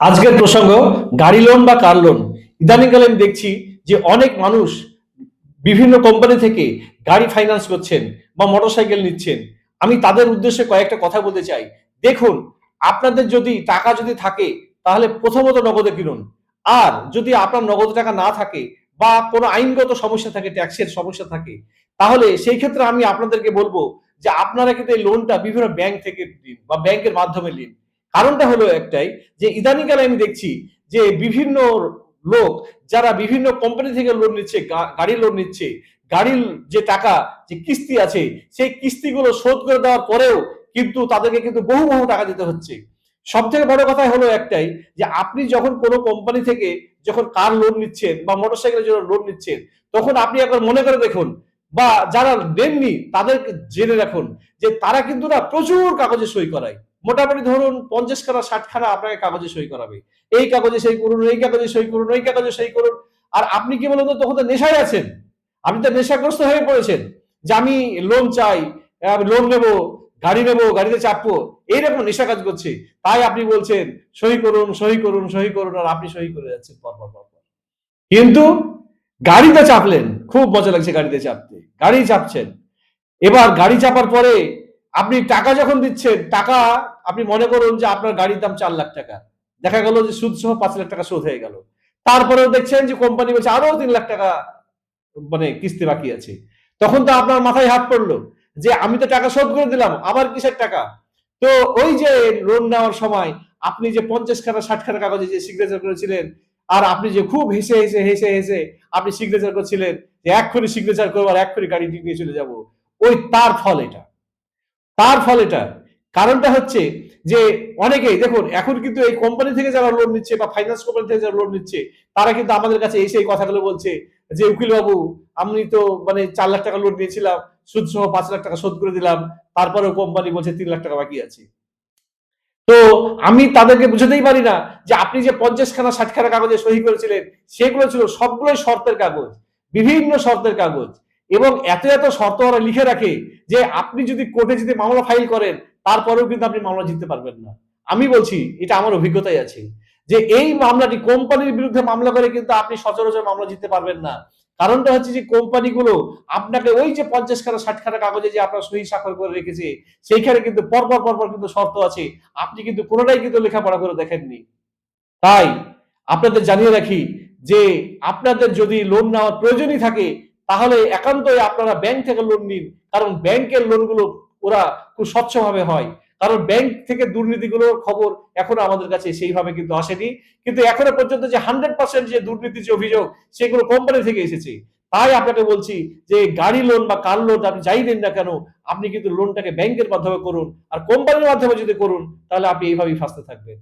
আজকের প্রসঙ্গ, গাড়ি লোন বা কার লোন ইদানিংকালে আমি দেখছি যে অনেক মানুষ বিভিন্ন কোম্পানি থেকে গাড়ি ফাইন্যান্স করছেন বা মোটরসাইকেল নিচ্ছেন। আমি তাদের উদ্দেশ্যে কয়েকটা কথা বলতে চাই। দেখুন, আপনাদের যদি টাকা যদি থাকে, তাহলে প্রথমত নগদে কিনুন। আর যদি আপনার নগদ টাকা না থাকে বা কোনো আইনগত সমস্যা থাকে, ট্যাক্সের সমস্যা থাকে, তাহলে সেই ক্ষেত্রে আমি আপনাদেরকে বলব যে আপনারা কিন্তু এই লোনটা বিভিন্ন ব্যাংক থেকে দিন বা ব্যাংকের মাধ্যমে নিন কারণটা হলো একটাই যে ইদানিংকালে আমি দেখছি যে বিভিন্ন লোক যারা বিভিন্ন কোম্পানি থেকে লোন নিচ্ছে গাড়ি লোন নিচ্ছে, গাড়ির যে টাকা, যে কিস্তি আছে, সেই কিস্তিগুলো শোধ করে দেওয়ার পরেও কিন্তু তাদেরকে কিন্তু বহু বহু টাকা দিতে হচ্ছে। সব থেকে বড় কথা হলো একটাই যে আপনি যখন কোনো কোম্পানি থেকে যখন কার লোন নিচ্ছেন বা মোটরসাইকেলের জন্য লোন নিচ্ছেন, তখন আপনি একবার মনে করে দেখুন বা যারা নেননি তাদেরকে জেনে রাখুন যে তারা কিন্তু না প্রচুর কাগজে সই করায়। মোটামুটি ধরুন পঞ্চাশ খানা, ষাট খানা আপনাকে কাগজে সই করাবে। এই কাগজে সই করুন, এই কাগজে সই করুন ওই কাগজে সই করুন। আর আপনি কি বলুন তখন তো নেশায় আছেন। আপনি তো নেশাগ্রস্ত হয়ে পড়েছেন যে আমি লোন চাই লোন নেব, গাড়ি নেব, গাড়িতে চাপবো, এইরকম নেশা কাজ করছে। তাই আপনি বলছেন, সই করুন সই করুন সই করুন, আর আপনি সই করে যাচ্ছেন পর পর পর পর। কিন্তু গাড়িতে চাপলেন, খুব মজা লাগছে গাড়িতে চাপতে। গাড়ি চাপছেন। এবার গাড়ি চাপার পরে আপনি টাকা যখন দিচ্ছেন, টাকা আপনি মনে করুন যে আপনার গাড়ির দাম চার লাখ টাকা। দেখা গেল যে সুদ সহ পাঁচ লাখ টাকা শোধ হয়ে গেল। তারপরেও দেখছেন যে কোম্পানি বলছে আরও তিন লাখ টাকা মানে কিস্তি বাকি আছে। তখন তো আপনার মাথায় হাত পড়ল যে আমি তো টাকা শোধ করে দিলাম, আবার কিসের টাকা? তো ওই যে লোন নেওয়ার সময় আপনি যে পঞ্চাশ খানা ষাট খানা কাগজে যে সিগনেচার করেছিলেন, আর আপনি যে খুব হেসে হেসে হেসে হেসে আপনি সিগনেচার করছিলেন যে এক্ষুনি সিগনেচার করব আর এক্ষুনি গাড়ি নিয়ে চলে যাব, ওই তার ফল এটা। তার ফল এটা। কারণটা হচ্ছে যে অনেকেই, দেখুন, এখন কিন্তু এই কোম্পানি থেকে যারা লোন নিচ্ছে বা ফাইন্যান্স কোম্পানি থেকে যারা লোন নিচ্ছে, তারা কিন্তু আমাদের কাছে এসে এই কথাগুলো বলছে যে উকিল বাবু আমি তো মানে চার লাখ টাকা লোন নিয়েছিলাম সুদ সহ পাঁচ লাখ টাকা শোধ করে দিলাম, তারপরেও কোম্পানি বলছে তিন লাখ টাকা বাকি আছে। তো আমি তাদেরকে বুঝাতেই পারি না যে, আপনি যে পঞ্চাশ খানা ষাট খানা কাগজে সহি করেছিলেন, সেগুলো ছিল সবগুলোই শর্তের কাগজ, বিভিন্ন শর্তের কাগজ। এবং এত এত শর্ত ওরা লিখে রাখে যে আপনি যদি কোর্টে যদি মামলা ফাইল করেন, তারপরেও কিন্তু আপনি মামলা জিততে পারবেন না। আমি বলছি, এটা আমার অভিজ্ঞতাই আছে যে এই মামলাটি কোম্পানির বিরুদ্ধে মামলা করে কিন্তু আপনি সচরাচর মামলা জিততে পারবেন না। কারণটা হচ্ছে যে কোম্পানিগুলো আপনাকে ওই যে পঞ্চাশ খানা, ষাট খানা কাগজে যে আপনার সহি স্বাক্ষর করে রেখেছে, সেইখানে কিন্তু পরপর পরপর কিন্তু শর্ত আছে। আপনি কিন্তু কোনোটাই কিন্তু লেখাপড়া করে দেখেননি। তাই আপনাদের জানিয়ে রাখি যে আপনাদের যদি লোন নেওয়ার প্রয়োজনই থাকে তাহলে একান্তই আপনারা ব্যাংক থেকে লোন নিন। কারণ ব্যাংকের লোনগুলো ওরা খুব স্বচ্ছভাবে হয়। কারণ ব্যাংক থেকে দুর্নীতিগুলোর খবর এখনও আমাদের কাছে সেইভাবে কিন্তু আসেনি। কিন্তু এখনও পর্যন্ত যে হান্ড্রেড পার্সেন্ট যে দুর্নীতির যে অভিযোগ, সেগুলো কোম্পানি থেকে এসেছে। তাই আপনাকে বলছি যে গাড়ি লোন বা কার লোন আপনি যাই দেন না কেন, আপনি কিন্তু লোনটাকে ব্যাংকের মাধ্যমে করুন। আর কোম্পানির মাধ্যমে যদি করুন, তাহলে আপনি এইভাবেই ফাঁসতে থাকবেন।